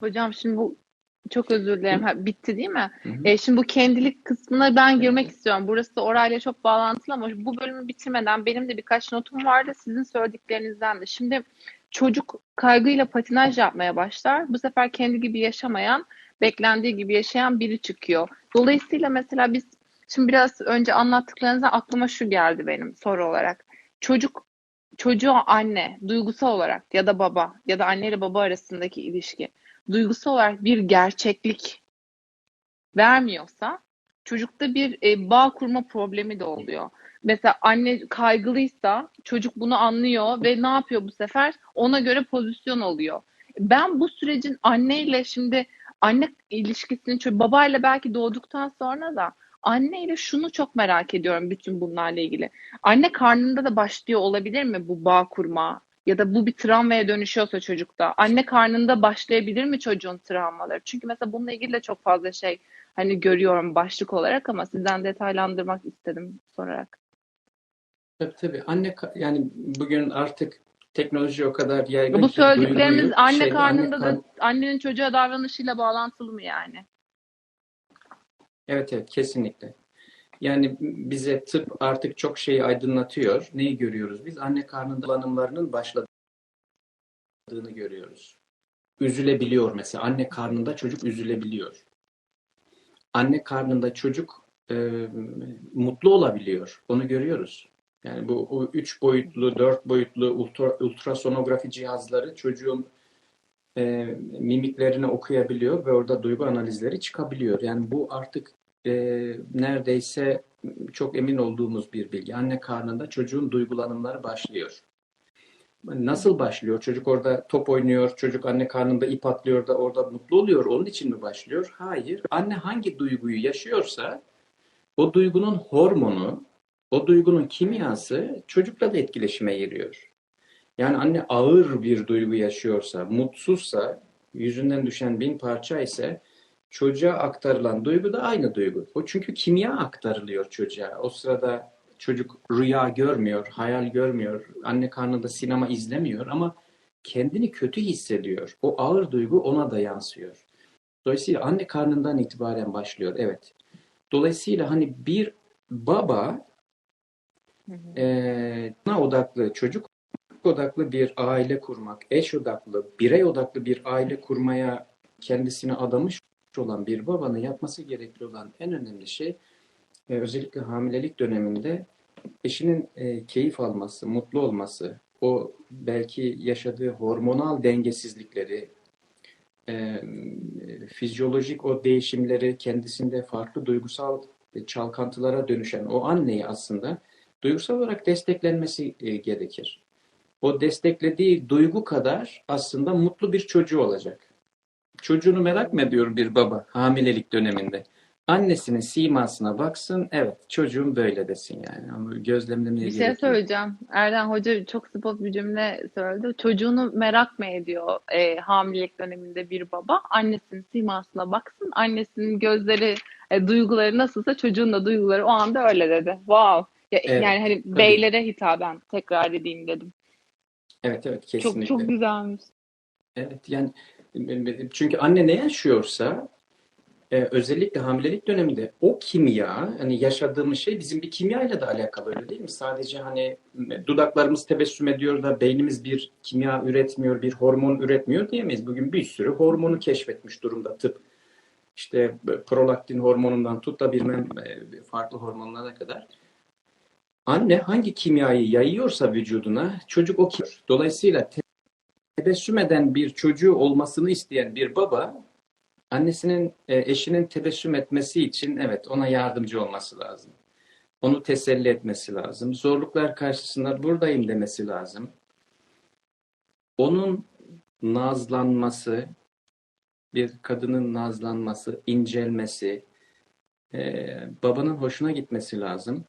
Hocam şimdi bu çok özür dilerim. Ha, bitti değil mi? Hı hı. E, şimdi bu kendilik kısmına ben girmek istiyorum. Burası orayla çok bağlantılı ama bu bölümü bitirmeden benim de birkaç notum vardı sizin söylediklerinizden de. Şimdi çocuk kaygıyla patinaj yapmaya başlar. Bu sefer kendi gibi yaşamayan, beklendiği gibi yaşayan biri çıkıyor. Dolayısıyla mesela biz şimdi biraz önce anlattıklarınızda aklıma şu geldi benim soru olarak. Çocuk çocuğa anne duygusal olarak ya da baba ya da anne ile baba arasındaki ilişki duygusal olarak bir gerçeklik vermiyorsa çocukta bir e, bağ kurma problemi de oluyor. Mesela anne kaygılıysa çocuk bunu anlıyor ve ne yapıyor bu sefer? Ona göre pozisyon alıyor. Ben bu sürecin anneyle şimdi anne ilişkisini babayla belki doğduktan sonra da anneyle şunu çok merak ediyorum bütün bunlarla ilgili. Anne karnında da başlıyor olabilir mi bu bağ kurma? Ya da bu bir travmaya dönüşüyorsa çocukta. Anne karnında başlayabilir mi çocuğun travmaları? Çünkü mesela bununla ilgili de çok fazla şey hani görüyorum başlık olarak ama sizden detaylandırmak istedim sorarak. Tabii tabii. Anne yani bugün artık teknoloji o kadar yaygın Bu söylediklerimiz duyguyu anne şeyde, anne karnında da kar- annenin çocuğa davranışıyla bağlantılı mı yani? Evet evet kesinlikle. Yani bize tıp artık çok şeyi aydınlatıyor. Neyi görüyoruz? Biz anne karnında kullanımlarının başladığını görüyoruz. Üzülebiliyor mesela. Anne karnında çocuk üzülebiliyor. Anne karnında çocuk e, mutlu olabiliyor. Onu görüyoruz. Yani bu o üç boyutlu, dört boyutlu ultra, ultrasonografi cihazları çocuğun e, mimiklerini okuyabiliyor ve orada duygu analizleri çıkabiliyor. Yani bu artık e, neredeyse çok emin olduğumuz bir bilgi. Anne karnında çocuğun duygulanımları başlıyor. Nasıl başlıyor? Çocuk orada top oynuyor, çocuk anne karnında ip atlıyor da orada mutlu oluyor. Onun için mi başlıyor? Hayır. Anne hangi duyguyu yaşıyorsa o duygunun hormonu, o duygunun kimyası çocukla da etkileşime giriyor. Yani anne ağır bir duygu yaşıyorsa, mutsuzsa, yüzünden düşen bin parça ise çocuğa aktarılan duygu da aynı duygu. O çünkü kimya aktarılıyor çocuğa. O sırada çocuk rüya görmüyor, hayal görmüyor, anne karnında sinema izlemiyor ama kendini kötü hissediyor. O ağır duygu ona da yansıyor. Dolayısıyla anne karnından itibaren başlıyor. Evet. Dolayısıyla hani bir baba Hı hı. e, odaklı, çocuk odaklı bir aile kurmak, eş odaklı, birey odaklı bir aile kurmaya kendisini adamış olan bir babanın yapması gerekli olan en önemli şey e, özellikle hamilelik döneminde eşinin e, keyif alması, mutlu olması, o belki yaşadığı hormonal dengesizlikleri, e, fizyolojik o değişimleri kendisinde farklı duygusal çalkantılara dönüşen o anneyi aslında duygusal olarak desteklenmesi e, gerekir. O desteklediği duygu kadar aslında mutlu bir çocuğu olacak. Çocuğunu merak mı ediyor bir baba hamilelik döneminde? Annesinin simasına baksın, evet çocuğum böyle desin yani. Ama gözlemlemeye Bir şey söyleyeceğim. Erden Hoca çok spot bir cümle söyledi. Çocuğunu merak mı ediyor e, hamilelik döneminde bir baba? Annesinin simasına baksın. Annesinin gözleri, e, duyguları nasılsa çocuğun da duyguları o anda öyle dedi. Wow. Ya, Evet, yani hani tabii. beylere hitaben tekrar edeyim dedim. Evet evet Çok kesinlikle. çok güzelmiş. Evet yani çünkü anne ne yaşıyorsa e, özellikle hamilelik döneminde o kimya hani yaşadığımız şey bizim bir kimyayla da alakalı öyle değil mi? Sadece hani dudaklarımız tebessüm ediyor da beynimiz bir kimya üretmiyor, bir hormon üretmiyor diyemeyiz. Bugün bir sürü hormonu keşfetmiş durumda tıp. İşte prolaktin hormonundan tut da bilmem e, farklı hormonlara kadar. Anne hangi kimyayı yayıyorsa vücuduna çocuk o kimya. Dolayısıyla tebessüm eden bir çocuğu olmasını isteyen bir baba annesinin e, eşinin tebessüm etmesi için evet ona yardımcı olması lazım. Onu teselli etmesi lazım. Zorluklar karşısında buradayım demesi lazım. Onun nazlanması, bir kadının nazlanması, incelmesi, e, babanın hoşuna gitmesi lazım.